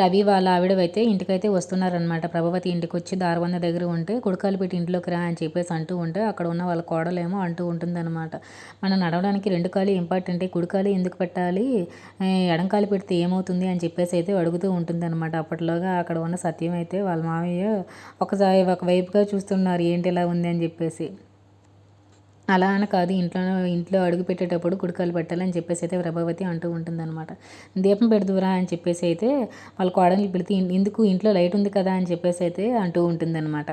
రవి వాళ్ళ ఆవిడవైతే ఇంటికైతే వస్తున్నారనమాట ప్రభావతి ఇంటికి వచ్చి దారవంద దగ్గర ఉంటే కుడకాలు పెట్టి ఇంట్లోకి రా అని చెప్పేసి అంటూ ఉంటే అక్కడ ఉన్న వాళ్ళ కోడలేమో అంటూ ఉంటుందన్నమాట. మనం నడవడానికి రెండు కాలు ఇంపార్టెంట్ కుడికాలు ఎందుకు పెట్టాలి? ఎడంకాలు పెడితే ఏమవుతుంది అని చెప్పేసి అయితే అడుగుతూ ఉంటుందన్నమాట. అప్పట్లోగా అక్కడ ఉన్న సత్యం అయితే వాళ్ళ మామయ్య ఒకసారి ఒకవైపుగా చూస్తున్నారు ఏంటి ఇలా ఉంది అని చెప్పేసి. అలా అని కాదు. ఇంట్లో ఇంట్లో అడుగు పెట్టేటప్పుడు కుడికాలు పెట్టాలని చెప్పేసి అయితే ప్రభావతి అంటూ ఉంటుందన్నమాట. దీపం పెడుదురా అని చెప్పేసి అయితే వాళ్ళ కోడలు పెడితే ఎందుకు ఇంట్లో లైట్ ఉంది కదా? అని చెప్పేసి అయితే అంటూ ఉంటుందన్నమాట.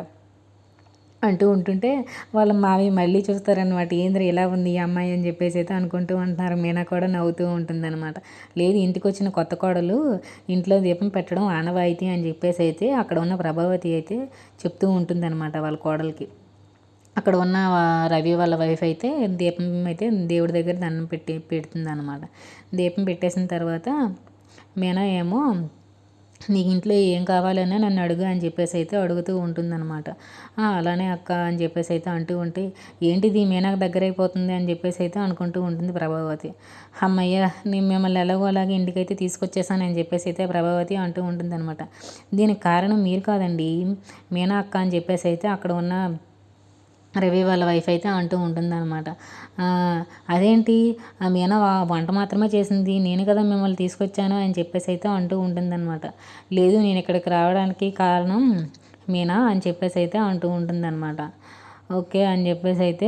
అంటూ ఉంటుంటే వాళ్ళ మావి మళ్ళీ చూస్తారనమాట ఏంద్ర ఇలా ఉంది ఈ అమ్మాయి? అని చెప్పేసి అయితే అనుకుంటూ ఉంటున్నారు. మీనా కూడా నవ్వుతూ ఉంటుందన్నమాట. లేదు ఇంటికి వచ్చిన కొత్త కోడలు ఇంట్లో దీపం పెట్టడం ఆనవాయితీ అని చెప్పేసి అయితే అక్కడ ఉన్న ప్రభావతి అయితే చెప్తూ ఉంటుందన్నమాట వాళ్ళ కోడలికి. అక్కడ ఉన్న రవి వాళ్ళ వైఫ్ అయితే దీపం అయితే దేవుడి దగ్గర దండం పెట్టి పెడుతుంది అనమాట దీపం పెట్టేసిన తర్వాత మీనా ఏమో నీ ఇంట్లో ఏం కావాలన్నా నన్ను అడుగు అని చెప్పేసి అయితే అడుగుతూ ఉంటుందన్నమాట. అలానే అక్క అని చెప్పేసి అయితే అంటూ ఉంటే ఏంటిది మీనాకు దగ్గర అయిపోతుంది అని చెప్పేసి అయితే అనుకుంటూ ఉంటుంది ప్రభావతి. అమ్మయ్య నేను మిమ్మల్ని ఎలాగో అలాగే ఇంటికైతే తీసుకొచ్చేసాను అని చెప్పేసి అయితే ప్రభావతి అంటూ ఉంటుంది అనమాట దీనికి కారణం మీరు కాదండి మీనా అక్క అని చెప్పేసి అయితే అక్కడ ఉన్న రవి వాళ్ళ వైఫ్ అయితే అంటూ ఉంటుందన్నమాట. అదేంటి? మీనా వంట మాత్రమే చేసింది నేను కదా మిమ్మల్ని తీసుకొచ్చాను అని చెప్పేసి అయితే అంటూ ఉంటుందన్నమాట. లేదు నేను ఇక్కడికి రావడానికి కారణం మీనా అని చెప్పేసి అయితే అంటూ ఉంటుందన్నమాట. ఓకే అని చెప్పేసి అయితే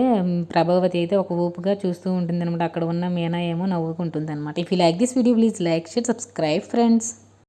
ప్రభావతి అయితే ఒక ఊపుగా చూస్తూ ఉంటుంది అనమాట అక్కడ ఉన్న మీనా ఏమో నవ్వుకుంటుంది అనమాట if you like this video please like share subscribe friends